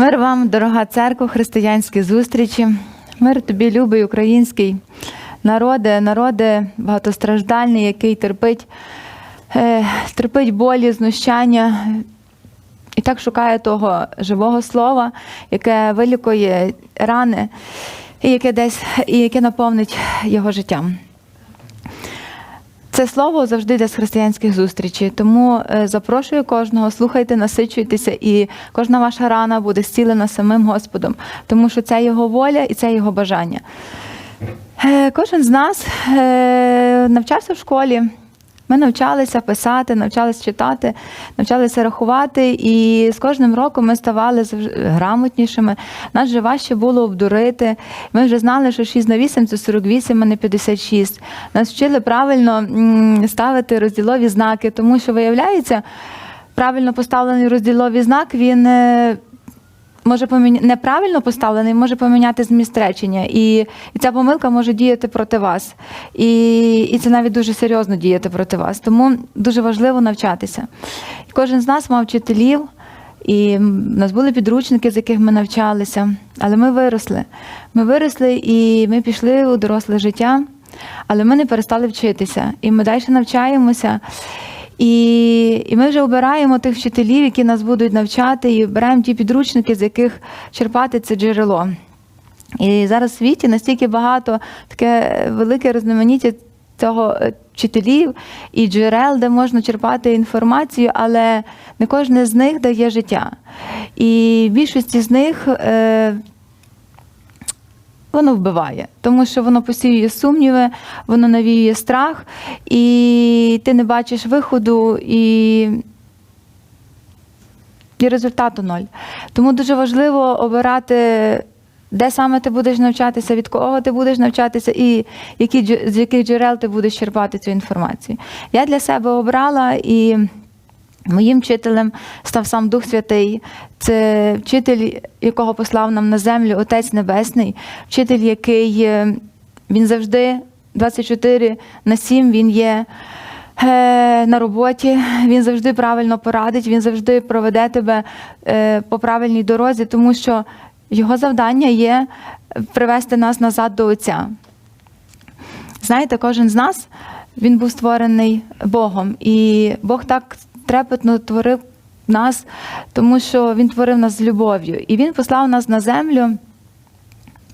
Мир вам, дорога церква, християнські зустрічі. Мир тобі, любий український народи, народи багатостраждальний, який терпить, е, терпить болі, знущання і так шукає того живого слова, яке вилікує рани, і яке десь і яке наповнить його життям. Це слово завжди йде з християнських зустрічей. Тому е, запрошую кожного, слухайте, насичуйтеся, і кожна ваша рана буде зцілена самим Господом, тому що це його воля і це його бажання. Е, Кожен з нас е, навчався в школі. Ми навчалися писати, навчалися читати, навчалися рахувати, і з кожним роком ми ставали грамотнішими. Нас вже важче було обдурити. Ми вже знали, що 6 на 8 це 48, а не 56. Нас вчили правильно ставити розділові знаки, тому що виявляється, правильно поставлений розділовий знак він. Може поміня... неправильно поставлений, може поміняти зміст речення, і, і ця помилка може діяти проти вас. І, і це навіть дуже серйозно діяти проти вас. Тому дуже важливо навчатися. І кожен з нас мав вчителів, і в нас були підручники, з яких ми навчалися, але ми виросли. Ми виросли і ми пішли у доросле життя, але ми не перестали вчитися. І ми далі навчаємося. І, і ми вже обираємо тих вчителів, які нас будуть навчати, і обираємо ті підручники, з яких черпати це джерело. І зараз в світі настільки багато таке велике різноманіття цього е, вчителів і джерел, де можна черпати інформацію, але не кожне з них дає життя. І більшості з них е, воно вбиває, тому що воно посіює сумніви, воно навіює страх, і ти не бачиш виходу, і, і результату ноль. Тому дуже важливо обирати, де саме ти будеш навчатися, від кого ти будеш навчатися, і які, з яких джерел ти будеш черпати цю інформацію. Я для себе обрала і. Моїм вчителем став сам Дух Святий. Це вчитель, якого послав нам на землю Отець Небесний, вчитель, який е, він завжди 24 на 7 він є е, на роботі, він завжди правильно порадить, він завжди проведе тебе е, по правильній дорозі, тому що його завдання є привести нас назад до Отця. Знаєте, кожен з нас він був створений Богом, і Бог так трепетно творив нас, тому що він творив нас з любов'ю, і він послав нас на землю.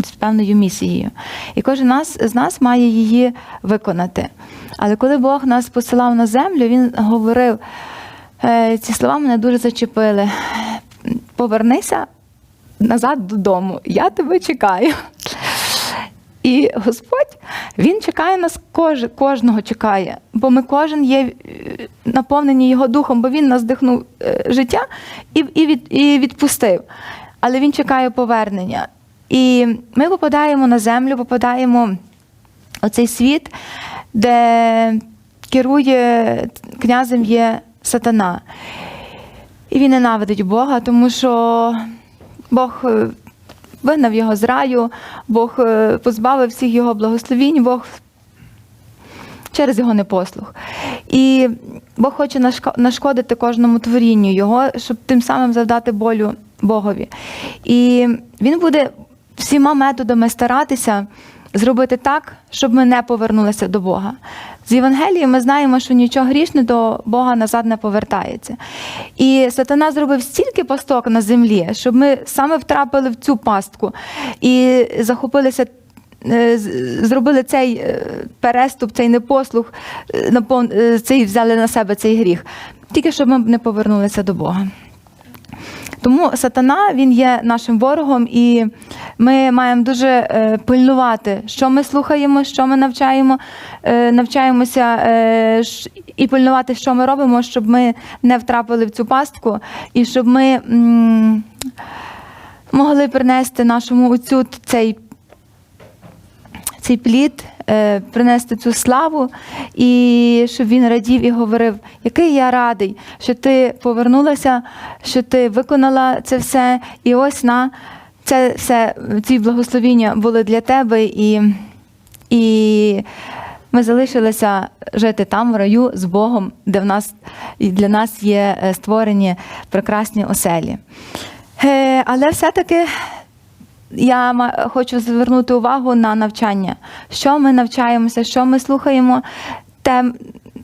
З певною місією. І кожен нас, з нас має її виконати. Але коли Бог нас посилав на землю, Він говорив, е, ці слова мене дуже зачепили. Повернися назад додому, я тебе чекаю. І Господь Він чекає нас, кож, кожного чекає, бо ми кожен є е, наповнені Його духом, бо Він нас дихнув е, життя і, і, від, і відпустив. Але Він чекає повернення. І ми попадаємо на землю, попадаємо в цей світ, де керує князем є сатана. І він ненавидить Бога, тому що Бог е, вигнав його з раю, Бог е, позбавив всіх його благословінь, Бог через його непослух. І Бог хоче нашкодити кожному творінню його, щоб тим самим завдати болю Богові. І він буде всіма методами старатися зробити так, щоб ми не повернулися до Бога. З Євангелії ми знаємо, що нічого грішне до Бога назад не повертається. І сатана зробив стільки пасток на землі, щоб ми саме втрапили в цю пастку і захопилися. е, Зробили цей е, переступ, цей непослух, е, цей взяли на себе цей гріх, тільки щоб ми не повернулися до Бога. Тому сатана він є нашим ворогом, і ми маємо дуже е, пильнувати, що ми слухаємо, що ми навчаємо, е, навчаємося е, і пильнувати, що ми робимо, щоб ми не втрапили в цю пастку, і щоб ми могли принести нашому отцю цей цей плід, е, принести цю славу, і щоб він радів і говорив, який я радий, що ти повернулася, що ти виконала це все, і ось на це все, ці благословіння були для тебе, і, і ми залишилися жити там, в раю, з Богом, де в нас і для нас є е, створені прекрасні оселі. Е, Але все-таки я хочу звернути увагу на навчання. Що ми навчаємося, що ми слухаємо, те,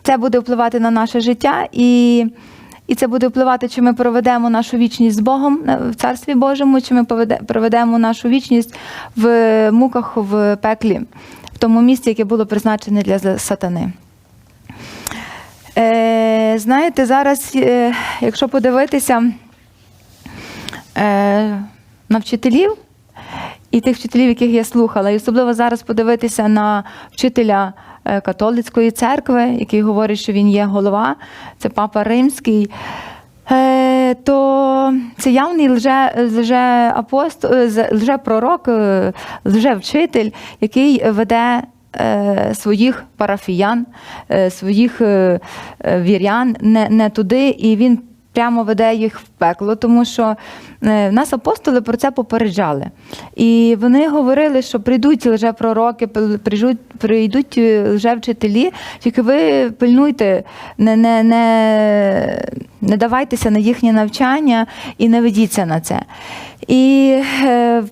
це буде впливати на наше життя, і, і це буде впливати, чи ми проведемо нашу вічність з Богом в Царстві Божому, чи ми проведемо нашу вічність в муках в пеклі, в тому місці, яке було призначене для сатани. Е, знаєте, зараз, е, якщо подивитися е, на вчителів і тих вчителів, яких я слухала, і особливо зараз подивитися на вчителя е, католицької церкви, який говорить, що він є голова, це папа римський. Е, То це явний лже, лже апостол, лже пророк, лже вчитель, який веде е, своїх парафіян, е, своїх е, е, вірян не, не туди, і він прямо веде їх в пекло, тому що е, нас апостоли про це попереджали. І вони говорили, що прийдуть лжепророки, прийдуть, прийдуть е, лжевчителі, тільки ви пильнуйте, не, не, не, не давайтеся на їхнє навчання і не ведіться на це. І е,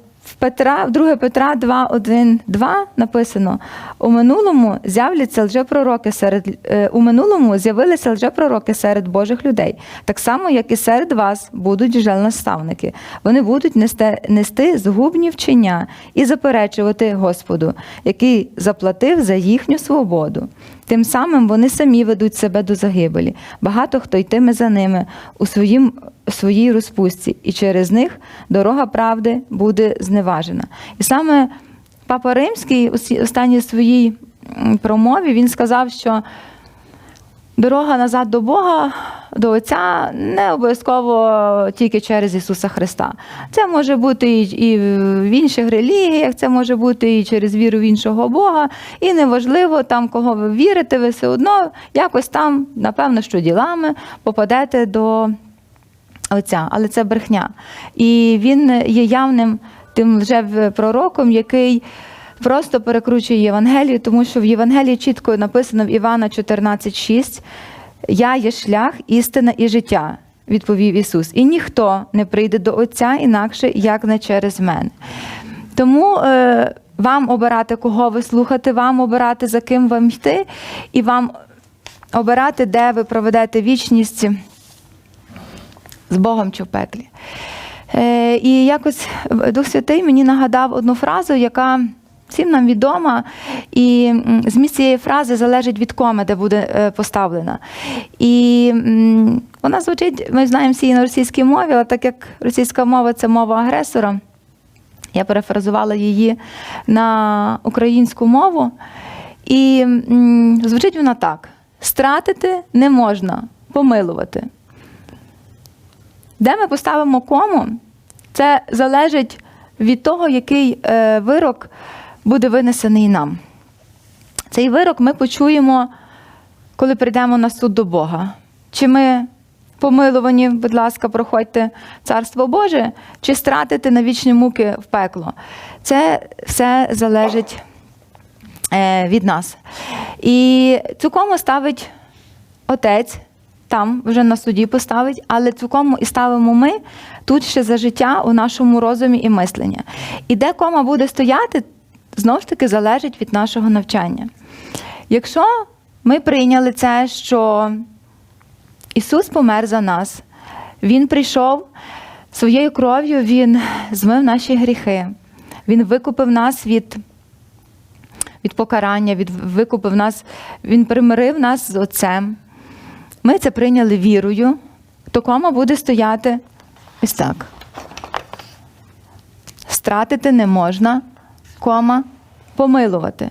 Петра, 2 Петра 2, 1, 2 написано: у минулому з'являться лжепророки серед е, у минулому з'явилися лжепророки серед Божих людей, так само, як і серед вас будуть наставники. Вони будуть нести, нести згубні вчення і заперечувати Господу, який заплатив за їхню свободу. Тим самим вони самі ведуть себе до загибелі. Багато хто йтиме за ними у своїм, своїй розпустці, і через них дорога правди буде зневажена. І саме Папа Римський у останній своїй промові він сказав, що дорога назад до Бога, до Отця не обов'язково тільки через Ісуса Христа. Це може бути і, в інших релігіях, це може бути і через віру в іншого Бога. І неважливо там, кого ви вірите, ви все одно якось там, напевно, що ділами попадете до Отця, але це брехня. І він є явним тим пророком, який просто перекручує Євангелію, тому що в Євангелії чітко написано в Івана 14,6 Я є шлях, істина і життя, відповів Ісус. І ніхто не прийде до Отця інакше, як не через мене. Тому е, вам обирати, кого ви слухати, вам обирати, за ким вам йти, і вам обирати, де ви проведете вічність з Богом чи в пеклі. Е, і якось Дух Святий мені нагадав одну фразу, яка всім нам відома, і зміст цієї фрази залежить від коми, де буде е, поставлена. І вона звучить, ми знаємо всі на російській мові, але так як російська мова це мова агресора, я перефразувала її на українську мову. І звучить вона так: стратити не можна, помилувати. Де ми поставимо кому, це залежить від того, який е, вирок буде винесений нам. Цей вирок ми почуємо, коли прийдемо на суд до Бога. Чи ми помилувані, будь ласка, проходьте Царство Боже, чи стратите на вічні муки в пекло. Це все залежить е, від нас. І цю кому ставить отець там вже на суді поставить, але цю і ставимо ми тут ще за життя у нашому розумі і мисленні. І де кома буде стояти, знову ж таки залежить від нашого навчання. Якщо ми прийняли це, що Ісус помер за нас, Він прийшов своєю кров'ю, Він змив наші гріхи, Він викупив нас від. Від покарання, від викупив нас, він примирив нас з Отцем. Ми це прийняли вірою, то кома буде стояти ось так. Стратити не можна, кома помилувати.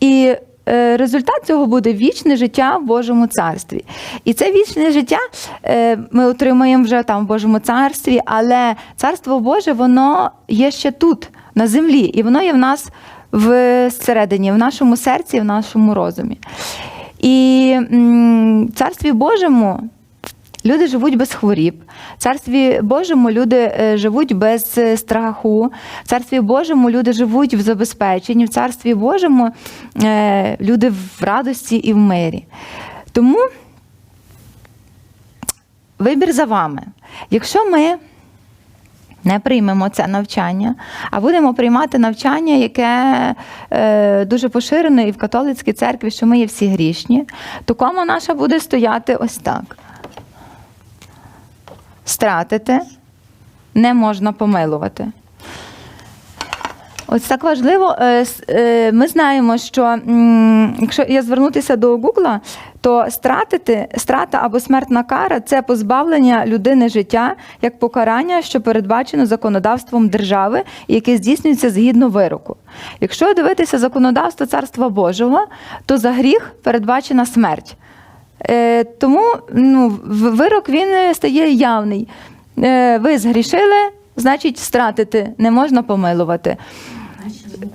І е, результат цього буде вічне життя в Божому царстві. І це вічне життя е, ми отримаємо вже там в Божому царстві, але царство Боже, воно є ще тут, на землі, і воно є в нас всередині, в нашому серці, в нашому розумі. І м, царстві Божому люди живуть без хворіб. В царстві Божому люди е, живуть без е, страху. В царстві Божому люди живуть в забезпеченні. В царстві Божому е, люди в радості і в мирі. Тому вибір за вами. Якщо ми не приймемо це навчання, а будемо приймати навчання, яке е, дуже поширене і в католицькій церкві, що ми є всі грішні, то кома наша буде стояти ось так. Стратити не можна помилувати. Ось так важливо. е, е, Ми знаємо, що якщо я звернутися до Гугла, то стратити, страта або смертна кара це позбавлення людини життя як покарання, що передбачено законодавством держави, яке здійснюється згідно вироку. Якщо дивитися законодавство Царства Божого, то за гріх передбачена смерть. Е, Тому ну, вирок він стає явний. Е, Ви згрішили, значить, стратити не можна помилувати.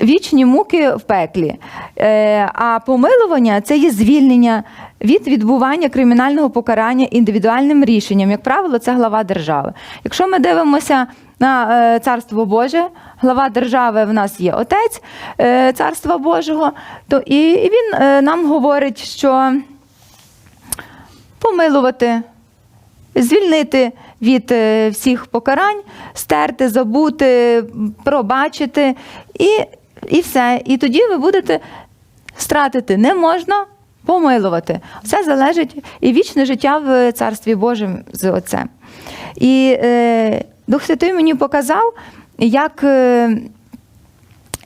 Вічні муки в пеклі. Е, А помилування це є звільнення від відбування кримінального покарання індивідуальним рішенням. Як правило, це глава держави. Якщо ми дивимося на е, царство Боже, глава держави в нас є отець е, царства Божого, то і, він е, нам говорить, що помилувати, звільнити від е, всіх покарань, стерти, забути, пробачити і, і все. І тоді ви будете стратити не можна. Помилувати. Все залежить і вічне життя в Царстві Божому з Отцем. І е, Дух Святий мені показав, як, е,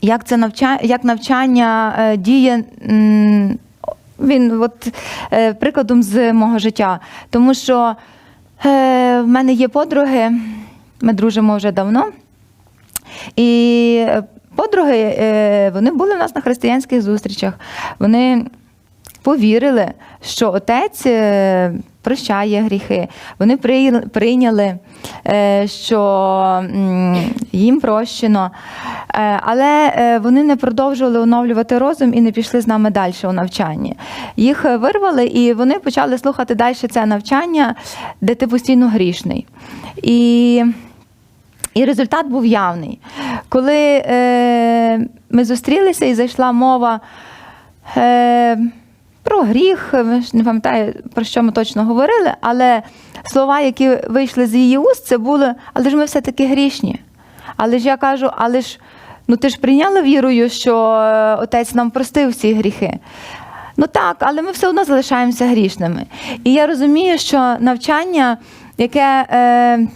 як це навчання, як навчання е, діє. Він от, е, прикладом з мого життя. Тому що е, в мене є подруги, ми дружимо вже давно. І подруги, е, вони були в нас на християнських зустрічах. Вони повірили, що отець е, прощає гріхи. Вони прийняли, е, що їм прощено. Е, Але вони не продовжували оновлювати розум і не пішли з нами далі у навчанні. Їх вирвали, і вони почали слухати далі це навчання, де ти постійно грішний. І і результат був явний. Коли е, ми зустрілися і зайшла мова е, про гріх, е, не пам'ятаю, про що ми точно говорили, але слова, які вийшли з її уст, це були, але ж ми все-таки грішні. Але ж я кажу, але ж ну ти ж прийняла вірою, що е, отець нам простив всі гріхи. Ну так, але ми все одно залишаємося грішними. І я розумію, що навчання, яке е,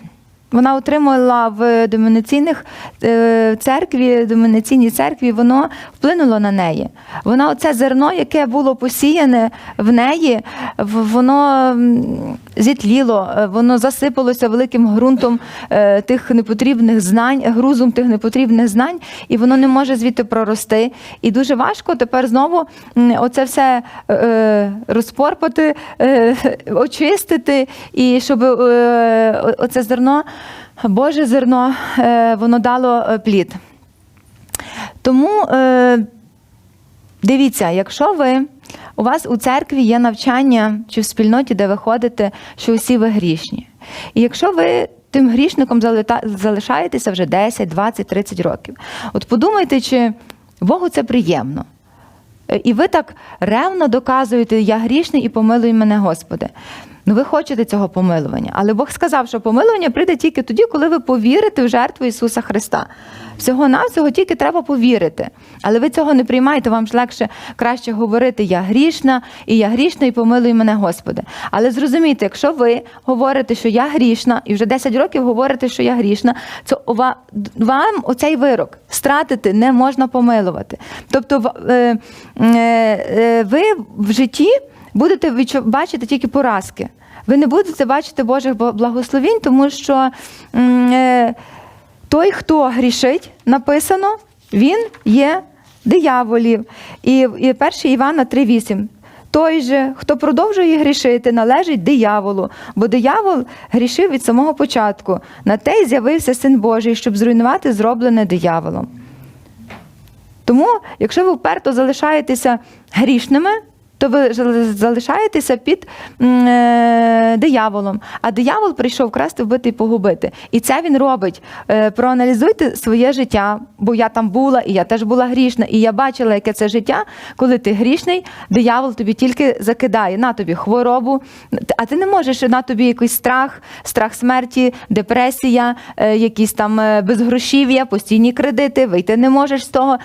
вона отримала в домінаційних е, церкві, домінаційній церкві, воно вплинуло на неї. Вона оце зерно, яке було посіяне в неї, воно зітліло, е, воно засипалося великим ґрунтом е, тих непотрібних знань, грузом тих непотрібних знань, і воно не може звідти прорости. І дуже важко тепер знову оце все е, розпорпати, очистити, і щоб оце зерно, Боже зерно, воно дало плід. Тому дивіться, якщо ви у вас у церкві є навчання чи в спільноті, де ви ходите, що усі ви грішні. І якщо ви тим грішником залишаєтеся вже 10, 20, 30 років, от подумайте, чи Богу це приємно. Е, І ви так ревно доказуєте, я грішний і помилуй мене, Господи. Ну, ви хочете цього помилування, але Бог сказав, що помилування прийде тільки тоді, коли ви повірите в жертву Ісуса Христа. Всього навсього тільки треба повірити. Але ви цього не приймаєте, вам ж легше краще говорити Я грішна, і я грішна, і помилуй мене, Господи. Але зрозумійте, якщо ви говорите, що я грішна, і вже 10 років говорите, що я грішна, то вам оцей вирок стратити не можна помилувати. Тобто, е, е, е, ви в житті будете бачити тільки поразки. Ви не будете бачити Божих бла- благословінь, тому що е, той, хто грішить, написано, він є дияволів. І 1 Івана 3,8. Той же, хто продовжує грішити, належить дияволу, бо диявол грішив від самого початку. На те й з'явився син Божий, щоб зруйнувати зроблене дияволом. Тому, якщо ви вперто залишаєтеся грішними, то ви залишаєтеся під е, дияволом. А диявол прийшов красти, вбити і погубити. І це він робить. Е, проаналізуйте своє життя, бо я там була, і я теж була грішна, і я бачила, яке це життя, коли ти грішний, диявол тобі тільки закидає на тобі хворобу, а ти не можеш на тобі якийсь страх, страх смерті, депресія, е, якісь там е, безгрошів'я, постійні кредити, вийти не можеш з того,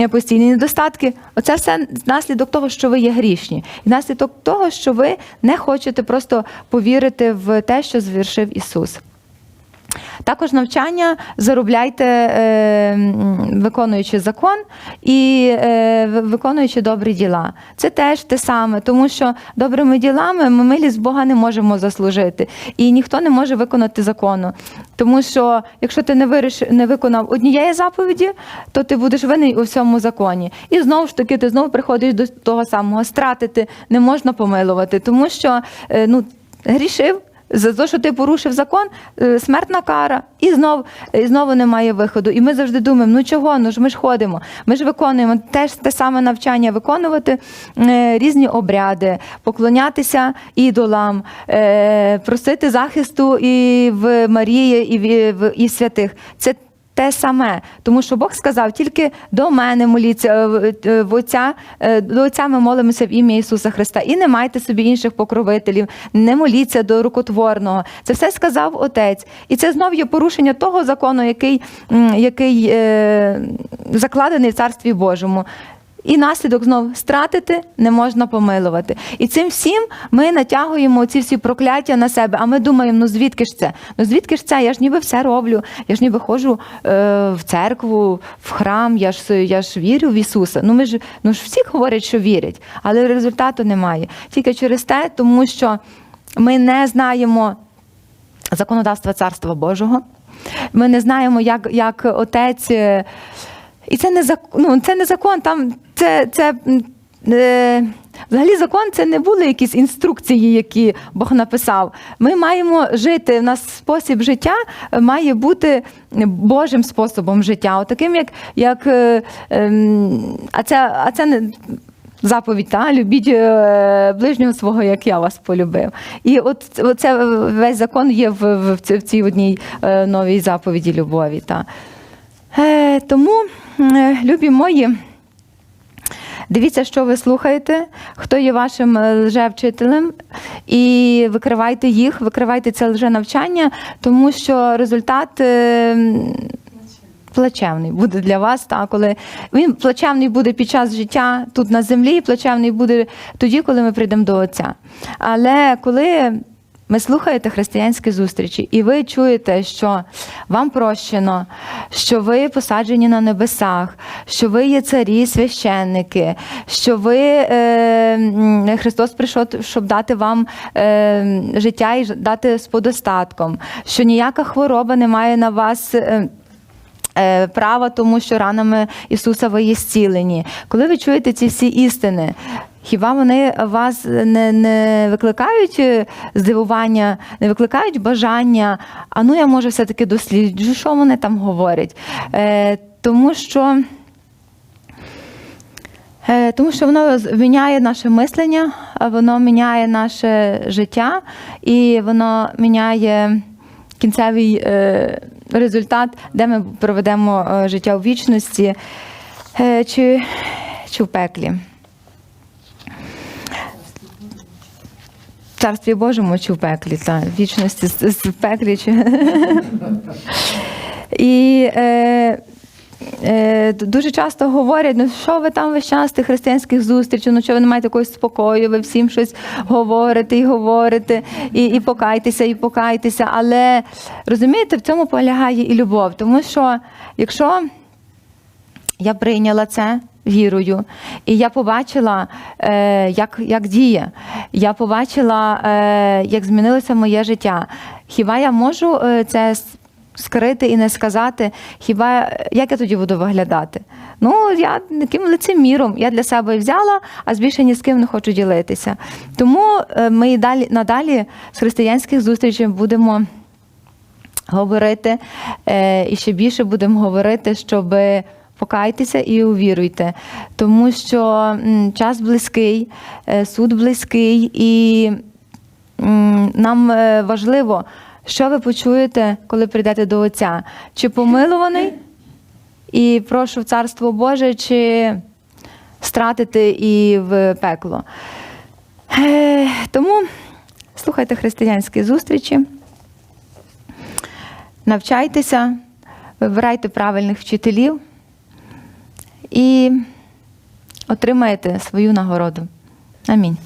е, постійні недостатки. Оце все наслідок того, що ви є грішні, і наслідок того, що ви не хочете просто повірити в те, що звершив Ісус. Також навчання заробляйте, е, виконуючи закон і е, виконуючи добрі діла. Це теж те саме, тому що добрими ділами ми милість Бога не можемо заслужити, і ніхто не може виконати закону. Тому що якщо ти не виріш, не виконав однієї заповіді, то ти будеш винний у всьому законі. І знову ж таки, ти знову приходиш до того самого стратити не можна помилувати, тому що е, ну, грішив. За те, що ти порушив закон, е, смертна кара, і знов і знову немає виходу. І ми завжди думаємо, ну чого? Ну ж ми ж ходимо, ми ж виконуємо теж те саме навчання, виконувати е, різні обряди, поклонятися ідолам, е, просити захисту і в Марії, і в, і святих. Це те саме, тому що Бог сказав, тільки до мене моліться е, е, в Отця, е, до Отця ми молимося в ім'я Ісуса Христа. І не майте собі інших покровителів, не моліться до рукотворного. Це все сказав Отець. І це знов є порушення того закону, який, який закладений в Царстві Божому. І наслідок знов стратити не можна помилувати. І цим всім ми натягуємо ці всі прокляття на себе. А ми думаємо, ну звідки ж це? Ну звідки ж це? Я ж ніби все роблю. Я ж ніби ходжу е, в церкву, в храм, я ж я ж вірю в Ісуса. Ну ми ж ну ж всі говорять, що вірять, але результату немає. Тільки через те, тому що ми не знаємо законодавства Царства Божого. Ми не знаємо, як, як отець. е, І це не закон, ну, це не закон, там це. це е, Взагалі, закон це не були якісь інструкції, які Бог написав. Ми маємо жити. У нас спосіб життя має бути Божим способом життя. Отаким, як, як е, ем, а це, а це не заповідь, та любіть е, ближнього свого, як я вас полюбив. І от це весь закон є в, в, ці- в цій одній е, новій заповіді любові. Та. Е, тому, е, любі мої. Дивіться, що ви слухаєте, хто є вашим е, лжевчителем, і викривайте їх, викривайте це лженавчання, тому що результат е, плачевний буде для вас. Та, коли він плачевний буде під час життя тут на землі, плачевний буде тоді, коли ми прийдемо до Отця. Але коли ми слухаєте християнські зустрічі, і ви чуєте, що вам прощено, що ви посаджені на небесах, що ви є царі, священники, що ви е, Христос прийшов, щоб дати вам е, життя і дати з подостатком, що ніяка хвороба не має на вас. Е, е, Права, тому що ранами Ісуса ви є зцілені. Коли ви чуєте ці всі істини, хіба вони вас не, не викликають е, здивування, не викликають бажання? А ну я може все-таки досліджу, що вони там говорять. Е, тому що. Е, Тому що воно міняє наше мислення, воно міняє наше життя і воно міняє кінцевий е, результат, де ми проведемо е, життя у вічності е, чи, чи в пеклі. Царстві Божому чи в пеклі, та в вічності в пеклі. Чи... І е, е, дуже часто говорять, ну що ви там весь час тих християнських зустрічей, ну що ви не маєте якогось спокою, ви всім щось говорите і говорите, і, і покайтеся, і покайтеся. Але розумієте, в цьому полягає і любов. Тому що якщо я прийняла це вірою, і я побачила, е, як, як діє. Я побачила, е, як змінилося моє життя. Хіба я можу е, це скрити і не сказати? Хіба як я тоді буду виглядати? Ну, я таким лицеміром. Я для себе взяла, а більше ні з ким не хочу ділитися. Тому е, ми і далі надалі з християнських зустрічей будемо говорити е, і ще більше будемо говорити, щоб покайтеся і увіруйте, тому що час близький, е, суд близький, і нам е, важливо, що ви почуєте, коли прийдете до Отця. Чи помилуваний і прошу в Царство Боже, чи стратити і в пекло. Е, Тому слухайте християнські зустрічі, навчайтеся, вибирайте правильних вчителів і отримаєте свою нагороду. Амінь.